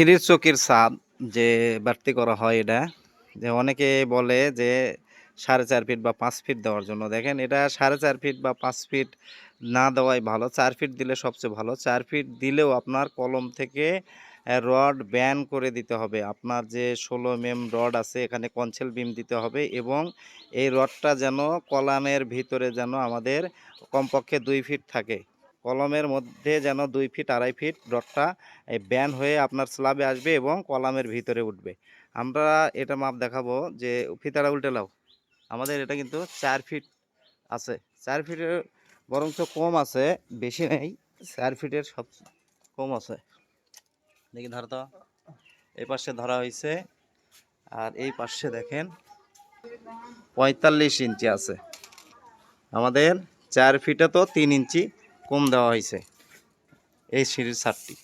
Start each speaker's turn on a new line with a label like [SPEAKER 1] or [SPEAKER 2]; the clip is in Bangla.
[SPEAKER 1] সিঁড়ির চকির ছাদ যে বাড়তি করা হয় এটা, যে অনেকে বলে যে সাড়ে চার ফিট বা পাঁচ ফিট দেওয়ার জন্য। দেখেন, এটা সাড়ে চার ফিট বা পাঁচ ফিট না দেওয়াই ভালো। চার ফিট দিলে সবচেয়ে ভালো। চার ফিট দিলেও আপনার কলম থেকে রড ব্যান করে দিতে হবে। আপনার যে ষোলো এম রড আছে, এখানে কনসেল বিম দিতে হবে এবং এই রডটা যেন কলামের ভিতরে যেন আমাদের কমপক্ষে দুই ফিট থাকে। কলমের মধ্যে যেন দুই ফিট, আড়াই ফিট এই ব্যান হয়ে আপনার স্ল্যাবে আসবে এবং কলামের ভিতরে উঠবে। আমরা এটা মাপ দেখাবো যে ফিতাটা উল্টে লাও আমাদের এটা কিন্তু চার ফিট আছে। চার ফিটের বরঞ্চ কম আছে, বেশি নেই, চার ফিটের সব কম আছে। দেখি ধর তো, এই পাশে ধরা হয়েছে আর এই পাশে দেখেন পঁয়তাল্লিশ ইঞ্চি আছে। আমাদের চার ফিটে তো তিন ইঞ্চি কম দেওয়া হয়েছে। এই সিরিজ ছাদটি